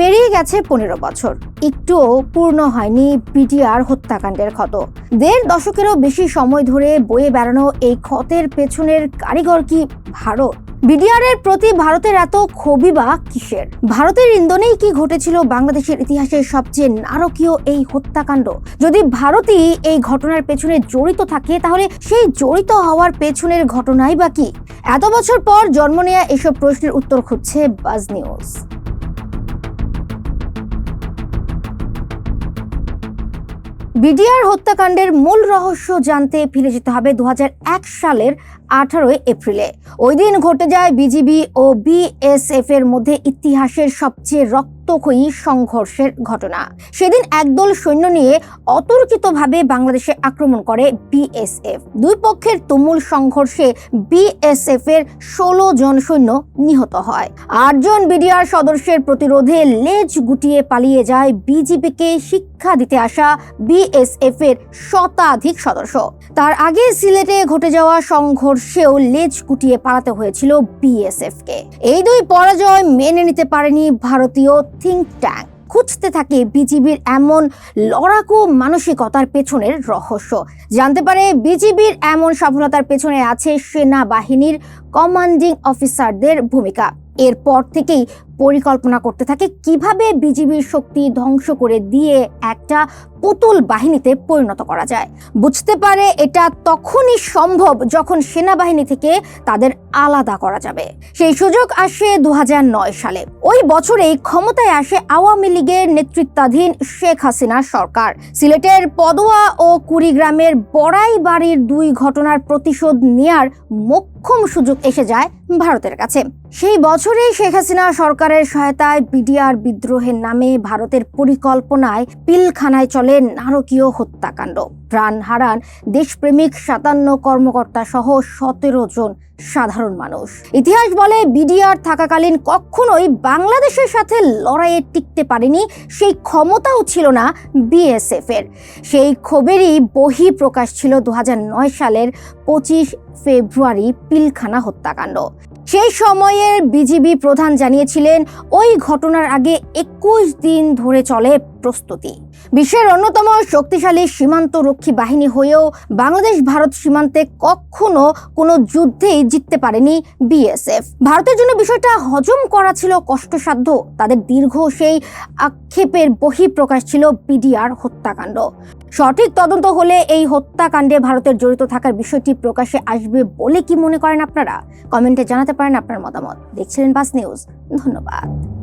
পেরিয়ে গেছে পনেরো বছর। একটুও পূর্ণ হয়নি বিডিআর হত্যাকাণ্ডের ক্ষত। দেড় দশকেরও বেশি সময় ধরে বয়ে বেড়ানো এই ক্ষতের পেছনের কারিগর কি ভারত? বিডিআর এর প্রতি ভারতের এত ক্ষোভই বা কিসের? ভারতের ইন্ধনেই কি ঘটেছিল বাংলাদেশের ইতিহাসের সবচেয়ে নারকীয় এই হত্যাকাণ্ড? যদি ভারতই এই ঘটনার পেছনে জড়িত থাকে, তাহলে সেই জড়িত হওয়ার পেছনের ঘটনাই বা কি? এত বছর পর জন্ম নেয়া এসব প্রশ্নের উত্তর খুঁজছে বাজ নিউজ। বিডিআর হত্যাকাণ্ডের মূল রহস্য জানতে ফিরে যেতে হবে দু হাজার এক সালের আঠারোই এপ্রিলে। ওই দিন ঘটে যায় বিজিবি ও বিএসএফ এর মধ্যে ইতিহাসের সবচেয়ে রক্তক্ষয়ী সংঘর্ষের ঘটনা। সেদিন একদল সৈন্য নিয়ে অতর্কিতভাবে বাংলাদেশে আক্রমণ করে বিএসএফ। দুই পক্ষের তুমুল সংঘর্ষে বিএসএফ এর ষোলো জন সৈন্য নিহত হয়। আটজন বিডিআর সদস্যের প্রতিরোধে লেজ গুটিয়ে পালিয়ে যায় বিজিবিকে শিক্ষা দিতে আসা বিএসএফ এর শতাধিক সদস্য। তার আগে সিলেটে ঘটে যাওয়া সংঘর্ষেও লেজ গুটিয়ে পালাতে হয়েছিল বিএসএফ কে। এই দুই পরাজয় মেনে নিতে পারেনি ভারতীয় থিঙ্ক ট্যাঙ্ক খুঁজতে থাকে বিজিবির এমন লড়াকু মানসিকতার পেছনের রহস্য। জানতে পারে বিজিবির এমন সফলতার পেছনে আছে সেনাবাহিনীর কমান্ডিং অফিসারদের ভূমিকা। এরপর থেকেই পরিকল্পনা করতে থাকে, কীভাবে বিজিবির শক্তি ধ্বংস করে দিয়ে একটা পুতুল বাহিনীতে পরিণত করা যায়। বুঝতে পারে এটা তখনই সম্ভব যখন সেনাবাহিনী থেকে তাদের আলাদা করা যাবে। সেই সুযোগ আসে দু হাজার নয় সালে। ওই বছরেই ক্ষমতায় আসে আওয়ামী লীগের নেতৃত্বাধীন শেখ হাসিনা সরকার। সিলেটের পদোয়া ও কুড়িগ্রামের বড়াই বাড়ির দুই ঘটনার প্রতিশোধ নেয়ার মোক্ষম সুযোগ এসে যায় ভারতের কাছে। সেই বছরেই শেখ হাসিনা সরকারের সহায়তায় বিডিআর বিদ্রোহের নামে ভারতের পরিকল্পনায় পিলখানায় চলে নারকীয় হত্যাকাণ্ড। প্রাণ হারান দেশপ্রেমিক সাতান্ন কর্মকর্তা সহ সতেরো জন সাধারণ মানুষ। ইতিহাস বলে, বিডিআর থাকাকালীন কখনোই বাংলাদেশের সাথে লড়াইয়ে টিকতে পারেনি, সেই ক্ষমতাও ছিল না বিএসএফ এর সেই ক্ষোভেরই বহি প্রকাশ ছিল দু হাজার নয় সালের পঁচিশ ফেব্রুয়ারি পিলখানা হত্যাকাণ্ড। সেই সময়ের বিজিবি প্রধান জানিয়েছিলেন, ওই ঘটনার আগে একুশ দিন ধরে চলে প্রস্তুতি। বিশ্বের অন্যতম শক্তিশালী সীমান্ত রক্ষী বাহিনী হয়েও বাংলাদেশ ভারত সীমান্তে কখনো কোনো যুদ্ধেই জিততে পারেনি বিএসএফ। ভারতের জন্য বিষয়টা হজম করা ছিল কষ্টসাধ্য। তাদের দীর্ঘ সেই আক্ষেপের বহিঃপ্রকাশ ছিল বিডিআর হত্যাকাণ্ড। সঠিক তদন্ত হলে এই হত্যাকাণ্ডে ভারতের জড়িত থাকার বিষয়টি প্রকাশে আসবে বলে কি মনে করেন আপনারা? কমেন্টে জানাতে পারেন আপনার মতামত। দেখছিলেন বাস নিউজ। ধন্যবাদ।